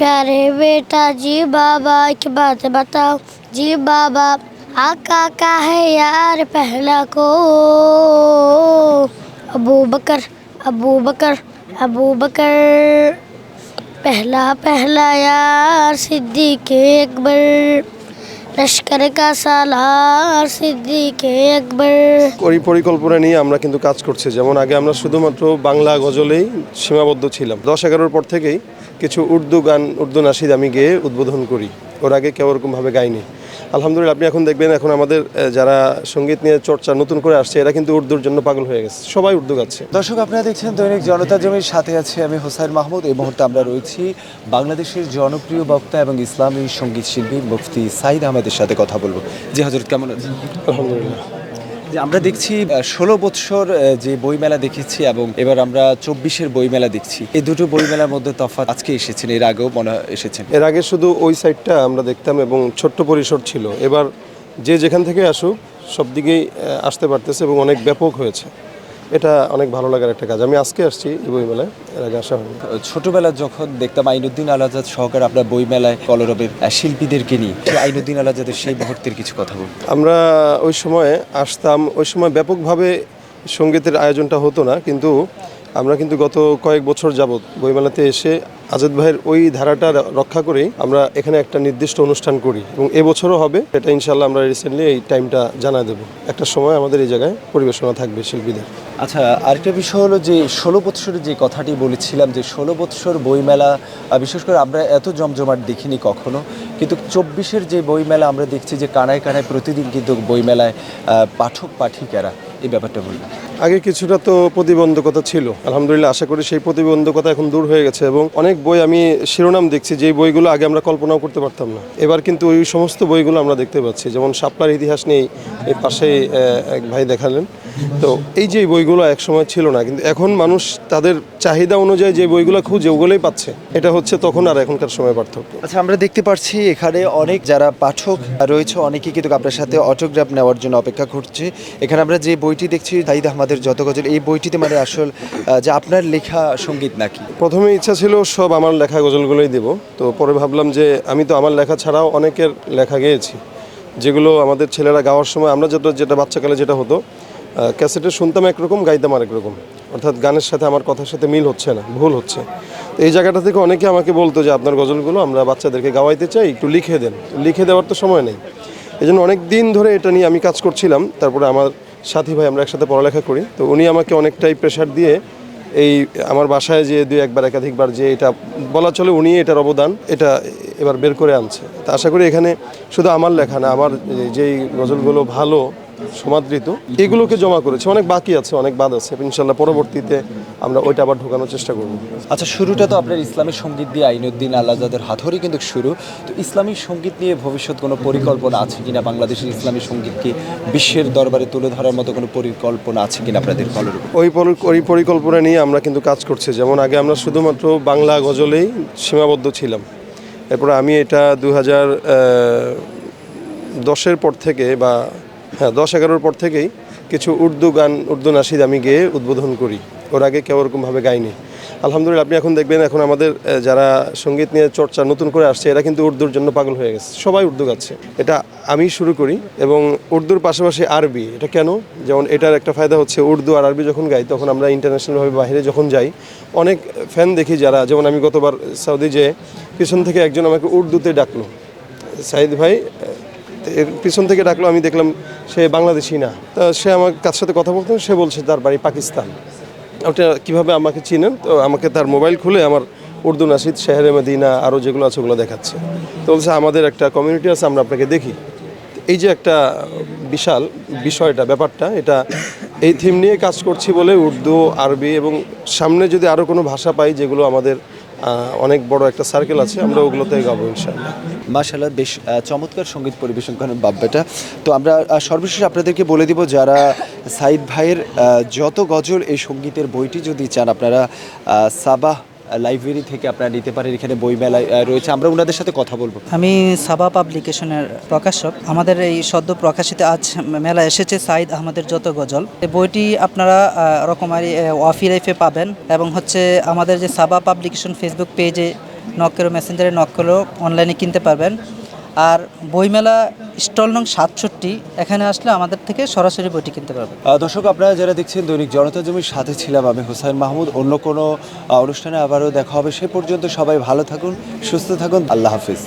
प्यारे बेटा, जी बाबा, एक बात बताओ। जी बाबा, आका का है यार पहला को? अबू बकर अबू बकर अबू बकर। पहला पहला यार सिद्दीक अकबर। লস্করে কাসালার সিদ্দিকে একবার ওই পরিকল্পনা নিয়ে আমরা কিন্তু কাজ করছি। যেমন আগে আমরা শুধুমাত্র বাংলা গজলেই সীমাবদ্ধ ছিলাম। দশ এগারোর পর থেকেই কিছু উর্দু গান, উর্দু নাসিদ আমি গেয়ে উদ্বোধন করি। ওর আগে কেউ ওরকমভাবে গাইনি আলহামদুলিল্লাহ আপনি এখন দেখবেন এখন আমাদের যারা সংগীত নিয়ে চর্চা নতুন করে আসছে এরা কিন্তু উর্দুর জন্য পাগল হয়ে গেছে। সবাই উর্দু গাচ্ছে। দর্শক আপনারা দেখছেন দৈনিক জনতা জমির সাথে আছে আমি হোসাইন মাহমুদ। এই মুহূর্তে আমরা রয়েছি বাংলাদেশের জনপ্রিয় বক্তা এবং ইসলামী সংগীত শিল্পী মুফতি সাইদ আহমেদের সাথে কথা বলব। জি হজরত কেমন আছেন? আলহামদুলিল্লাহ। যে আমরা দেখছি ষোলো বৎসর যে বইমেলা দেখেছি এবং এবার আমরা চব্বিশের বইমেলা দেখছি। এই দুটো বইমেলার মধ্যে তফাৎ আজকে এসেছেন এর আগেও মনে এসেছেন এর আগে শুধু ওই সাইডটা আমরা দেখতাম এবং ছোট্ট পরিসর ছিল। এবার যে যেখান থেকে আসুক সব দিকেই আসতে পারতেছে এবং অনেক ব্যাপক হয়েছে। এটা অনেক ভালো লাগার একটা কাজ। আমি আজকে আসছি এই বইমেলায় এর আগে আসা হয়নি। ছোটবেলা যখন দেখতাম আইনুদ্দিন আল আজাদ সহকারে আপনার বইমেলায় কলরবের শিল্পীদেরকে নিয়ে আইনুদ্দিন আল আজাদের সেই মুহূর্তের কিছু কথা বল আমরা ওই সময় আসতাম ওই সময় ব্যাপকভাবে সঙ্গীতের আয়োজনটা হতো না কিন্তু আমরা কিন্তু গত কয়েক বছর যাবৎ বইমেলাতে এসে আজাদ ভাইয়ের ওই ধারাটা রক্ষা করেই আমরা এখানে একটা নির্দিষ্ট অনুষ্ঠান করি এবং এবছরও হবে। এটা ইনশাল্লাহ আমরা রিসেন্টলি এই টাইমটা জানা দেবো। একটা সময় আমাদের এই জায়গায় পরিবেশনা থাকবে শিল্পীদের। আচ্ছা আরেকটা বিষয় হলো যে ষোলো বৎসরের যে কথাটি বলেছিলাম যে ষোলো বৎসর বইমেলা বিশেষ করে আমরা এত জমজমাট দেখিনি কখনো কিন্তু চব্বিশের যে বইমেলা আমরা দেখছি যে কানায় কানায় প্রতিদিন কিন্তু বইমেলায় পাঠক পাঠিকারা এই ব্যাপারটা বললাম আগে কিছুটা তো প্রতিবন্ধকতা ছিল। আলহামদুলিল্লাহ আশা করি সেই প্রতিবন্ধকতা এখন দূর হয়ে গেছে এবং অনেক বই আমি শিরোনাম দেখছি যে বইগুলো আগে আমরা কল্পনাও করতে পারতাম না। এবার কিন্তু ওই সমস্ত বইগুলো আমরা দেখতে পাচ্ছি। যেমন শাপলার ইতিহাস নিয়ে এই পাশে এক ভাই দেখালেন। তো এই যে বইগুলো এক সময় ছিল না কিন্তু এখন মানুষ তাদের চাহিদা অনুযায়ী যে বইগুলো খুঁজে ওগুলোই পাচ্ছে। এটা হচ্ছে তখন আর এখনকার সময় পার্থক্য। আচ্ছা আমরা দেখতে পাচ্ছি এখানে অনেক যারা পাঠক রয়েছে অনেকেই কিন্তু আপনার সাথে অটোগ্রাফ নেওয়ার জন্য অপেক্ষা করছে। এখানে আমরা যে বইটি দেখছি সাইদ আহমদের যত গজল এই বইটিতে মানে আসল যে আপনার লেখা সংগীত নাকি? প্রথমে ইচ্ছা ছিল সব আমার লেখা গজলগুলোই দেব। তো পরে ভাবলাম যে আমি তো আমার লেখা ছাড়াও অনেকের লেখা গেয়েছি। যেগুলো আমাদের ছেলেরা গাওয়ার সময় আমরা যেটা যেটা বাচ্চাকালে যেটা হতো ক্যাসেটে শুনতাম একরকম, গাইতাম আরেক অর্থাৎ গানের সাথে আমার কথার সাথে মিল হচ্ছে না, ভুল হচ্ছে। তো এই জায়গাটা থেকে অনেকে আমাকে বলতো যে, আপনার গজলগুলো আমরা বাচ্চাদেরকে গাওয়াইতে চাই, একটু লিখে দেন। লিখে দেওয়ার তো সময় নেই। এই জন্য অনেক দিন ধরে এটা নিয়ে আমি কাজ করছিলাম। তারপরে আমার সাথী ভাই, আমরা একসাথে পড়ালেখা করি। তো উনি আমাকে অনেকটাই প্রেশার দিয়ে এই আমার বাসায় যে দুই একবার, একাধিকবার যে এটা বলা চলে, উনি এটার অবদান, এটা এবার বের করে আনছে। তা আশা করি এখানে শুধু আমার লেখা না, আমার যেই গজলগুলো ভালো সমাদৃত এগুলোকে জমা করেছে। অনেক বাকি আছে অনেক বাদ আছে। ইনশাল্লাহ পরবর্তীতে আমরা ওইটা আবার ঢোকানোর চেষ্টা করব। আচ্ছা শুরুটা তো আপনার ইসলামী সংগীত দিয়ে আইনুদ্দিন আল্লাহদের হাতরই কিন্তু শুরু। তো ইসলামী সংগীত নিয়ে ভবিষ্যৎ কোনো পরিকল্পনা আছে কিনা? বাংলাদেশের ইসলামী সঙ্গীতকে বিশ্বের দরবারে তুলে ধরার মতো কোনো পরিকল্পনা আছে কিনা আপনাদের কলের ওই ওই পরিকল্পনা নিয়ে আমরা কিন্তু কাজ করছি। যেমন আগে আমরা শুধুমাত্র বাংলা গজলেই সীমাবদ্ধ ছিলাম। এরপরে আমি এটা দু হাজার দশের পর থেকে বা হ্যাঁ দশ এগারোর পর থেকেই কিছু উর্দু গান, উর্দু নাসিদ আমি গেয়ে উদ্বোধন করি। ওর আগে কেউ ওরকমভাবে গাইনি। আলহামদুলিল্লাহ, আপনি এখন দেখবেন এখন আমাদের যারা সংগীত নিয়ে চর্চা নতুন করে আসছে, এরা কিন্তু উর্দুর জন্য পাগল হয়ে গেছে। সবাই উর্দু গাচ্ছে। এটা আমি শুরু করি এবং উর্দুর পাশাপাশি আরবি। এটা কেন? যেমন এটার একটা ফায়দা হচ্ছে, উর্দু আর আরবি যখন গাই, তখন আমরা ইন্টারন্যাশনালভাবে বাইরে যখন যাই, অনেক ফ্যান দেখি যারা, যেমন আমি গতবার সৌদি যে পিছন থেকে একজন আমাকে উর্দুতে ডাকলো। সাইদ ভাই পিছন থেকে ডাকলো, আমি দেখলাম সে বাংলাদেশি না। তা সে আমার কার সাথে কথা বলতেন সে বলছে, তার বাড়ি পাকিস্তান। ওটা কীভাবে আমাকে চিনেন? তো আমাকে তার মোবাইল খুলে আমার উর্দু নাসিদ, শেহরে মদিনা আরও যেগুলো আছে ওগুলো দেখাচ্ছে। তো বলছে, আমাদের একটা কমিউনিটি আছে, আমরা আপনাকে দেখি। এই যে একটা বিশাল বিষয়টা, ব্যাপারটা, এটা এই থিম নিয়ে কাজ করছি বলে উর্দু, আরবি এবং সামনে যদি আরও কোনো ভাষা পাই, যেগুলো আমাদের অনেক বড় একটা সার্কেল আছে, আমরা ওগুলোতে গাবো ইনশাআল্লাহ। মাশাল্লাহ বেশ চমৎকার সংগীত পরিবেশন করেন বাব্যাটা তো আমরা সর্বশেষ আপনাদেরকে বলে দিব, যারা সাইদ ভাইয়ের যত গজল এই সঙ্গীতের বইটি যদি চান, আপনারা সাবাহ লাইব্রেরি থেকে আপনারা নিতে পারেন। এখানে বই মেলায় রয়েছে। আমরা ওনাদের সাথে কথা বলব। আমি সাবা পাবলিকেশনের প্রকাশক। আমাদের এই সদ্য প্রকাশিত আজ মেলা এসেছে সাইদ আহমদের যত গজল। এই বইটি আপনারা রকমারি ওয়াফি লাইফে পাবেন এবং হচ্ছে আমাদের যে সাবা পাবলিকেশন ফেসবুক পেজে নক মেসেঞ্জারে নক অনলাইনে কিনতে পারবেন। আর বইমেলা স্টল নং সাতষট্টি, এখানে আসলে আমাদের থেকে সরাসরি বইটি কিনতে পারবেন। দর্শক, আপনারা যারা দেখছেন দৈনিক জনতা জমির সাথে ছিলাম আমি, হোসাইন মাহমুদ। অন্য কোনো অনুষ্ঠানে আবারও দেখা হবে, সে পর্যন্ত সবাই ভালো থাকুন, সুস্থ থাকুন, আল্লাহ হাফিজ।